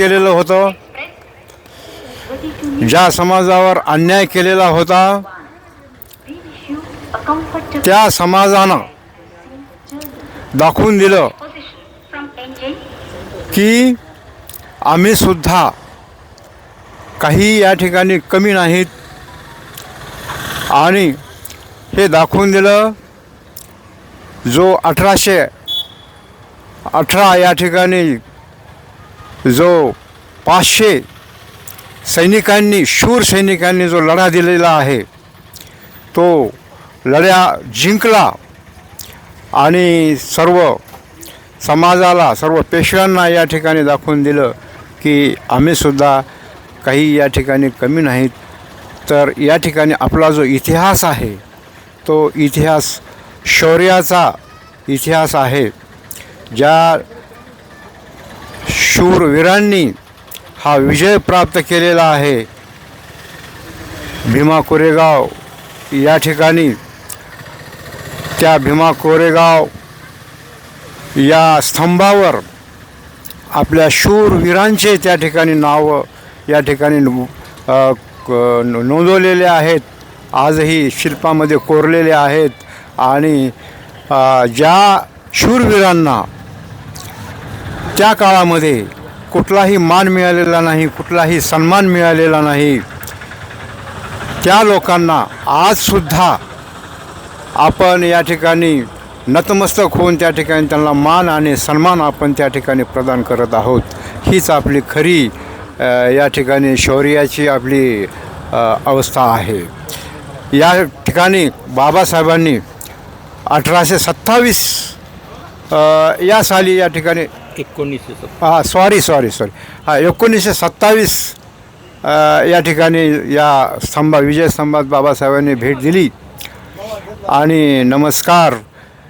केलेलं होतं. ज्या समाजावर अन्याय केलेला होता त्या समाजानं दाखवून दिलं की आम्ही सुद्धा काही या ठिकाणी कमी नाहीत. आणि हे दाखवून दिलं जो अठराशे अठरा या ठिकाणी जो पाचशे सैनिकांनी शूर सैनिकांनी जो लढा दिलेला आहे तो लढ्या जिंकला आणि सर्व समाजाला सर्व पेशव्यांना या ठिकाणी दाखवून दिलं की आम्हीसुद्धा काही या ठिकाणी कमी नाहीत. तर या ठिकाणी आपला जो इतिहास आहे तो इतिहास शौर्याचा इतिहास आहे ज्या शूरवीरांनी हा विजय प्राप्त केलेला आहे. भीमा कोरेगाव या ठिकाणी त्या भीमा कोरेगाव या स्तंभावर आपल्या शूरवीरांचे त्या ठिकाणी नावं या ठिकाणी क- नोंदवलेले आहेत. आजही शिल्पामध्ये कोरलेले आहेत आणि ज्या शूरवीरांना त्या काळामध्ये कुठलाही मान मिळालेला नाही कुठलाही सन्मान मिळालेला नाही त्या लोकांना आजसुद्धा आपण या ठिकाणी नतमस्तक होऊन त्या ठिकाणी त्यांना मान आणि सन्मान आपण त्या ठिकाणी प्रदान करत आहोत. हीच आपली खरी या ठिकाणी शौर्याची आपली अवस्था आहे. या ठिकाणी बाबासाहेबांनी अठराशे सत्तावीस या साली या ठिकाणी एकोणीसशे हां सॉरी सॉरी सॉरी हां एकोणीसशे सत्तावीस या ठिकाणी या स्तंभा विजय स्तंभात बाबासाहेबांनी भेट दिली. आणि नमस्कार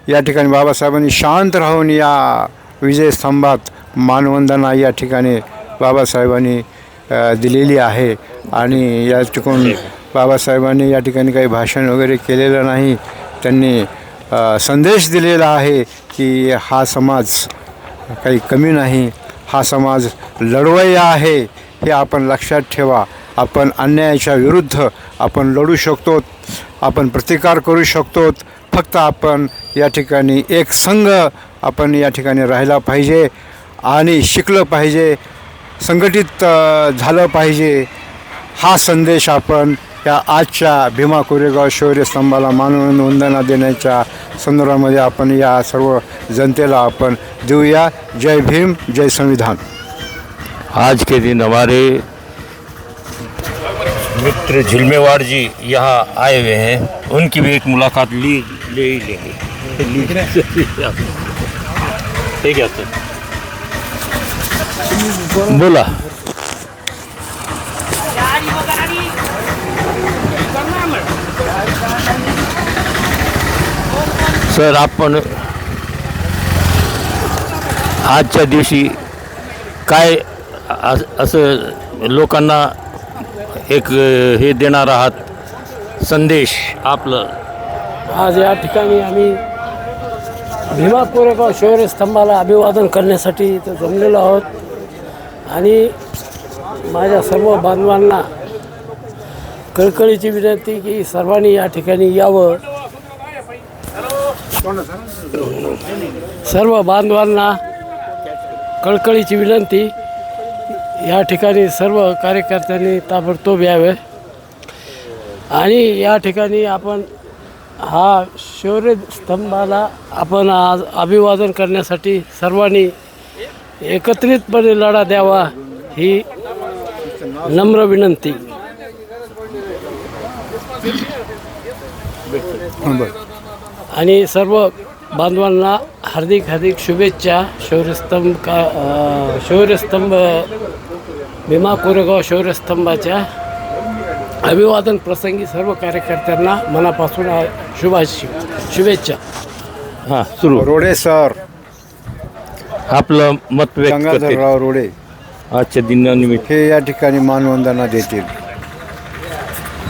या ठिकाणी बाबासाहेबांनी शांत राहून या विजय स्तंभात मानवंदना या ठिकाणी बाबासाहेबांनी दिलेली आहे. आणि या ठिकून बाबासाहेबांनी या ठिकाणी काही भाषण वगैरे केलेलं नाही. त्यांनी संदेश दिलेला आहे की हा समाज काही कमी नाही. हा समाज लढवय्या आहे हे आपण लक्षात ठेवा. आपण अन्यायाच्या विरुद्ध आपण लढू शकतो आपण प्रतिकार करू शकतो. फक्त आपण या ठिकाणी एक संघ आपण या ठिकाणी राहिला पाहिजे आणि शिकलं पाहिजे संघटित झालं पाहिजे. हा संदेश आपण या आजच्या भीमा कोरेगाव शौर्यस्तंभाला मानवंदना देण्याच्या संदर्भामध्ये आपण या सर्व जनतेला आपण देऊया. जय भीम, जय संविधान. आज के दिन हमारे मित्र झिलमेवाड़ जी यहाँ आए हुए हैं। उनकी भी एक मुलाकात ली, ले ही लेंगे। ठीक है, सर। बोला। सर आपण आजच्या दिवशी काय असं लोकांना एक हे देणार आहात? संदेश आपलं. आज या ठिकाणी आम्ही भीमा कोरेगाव शौर्य स्तंभाला अभिवादन करण्यासाठी इथं जमलेलो आहोत. आणि माझ्या सर्व बांधवांना कळकळीची विनंती की सर्वांनी या ठिकाणी यावं. सर्व बांधवांना कळकळीची विनंती. या ठिकाणी सर्व कार्यकर्त्यांनी ताबडतोब यावे. आणि या ठिकाणी आपण हा शौर्य स्तंभाला आपण आज अभिवादन करण्यासाठी सर्वांनी एकत्रितपणे लढा द्यावा ही नम्र विनंती. आणि सर्व बांधवांना हार्दिक हार्दिक शुभेच्छा. शौर्यस्तंभ का शौर्यस्तंभ भीमा कोरेगाव शौर्यस्तंभाच्या अभिवादन प्रसंगी सर्व कार्यकर्त्यांना मनापासून शुभाशि शुभेच्छा. हां सुरू. रोडे सर. आपलं मत व्यक्त करते गंगाधरराव रोडे. आजच्या दिनानिमित्त. हे या ठिकाणी मानवंदना देतील.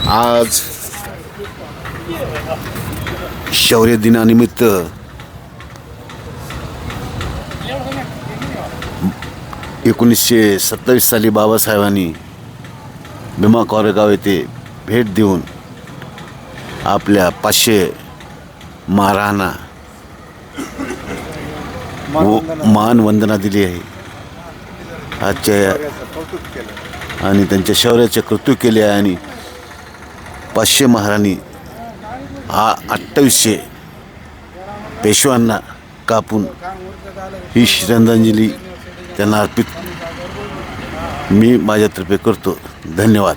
आज शौर्य दिनानिमित्त एकोणीसशे सत्तावीस साली बाबासाहेबांनी भीमा कोरेगाव येथे भेट देऊन आपल्या पाचशे महाराणा व मान वंदना दिली आहे. आजच्या आणि त्यांच्या शौर्याचे कौतुक केले आहे आणि पाचशे महाराणी आ अठ्ठावीसशे पेशवांना कापून ही श्रद्धांजली त्यांना अर्पित मी माझ्यातर्फे करतो. धन्यवाद.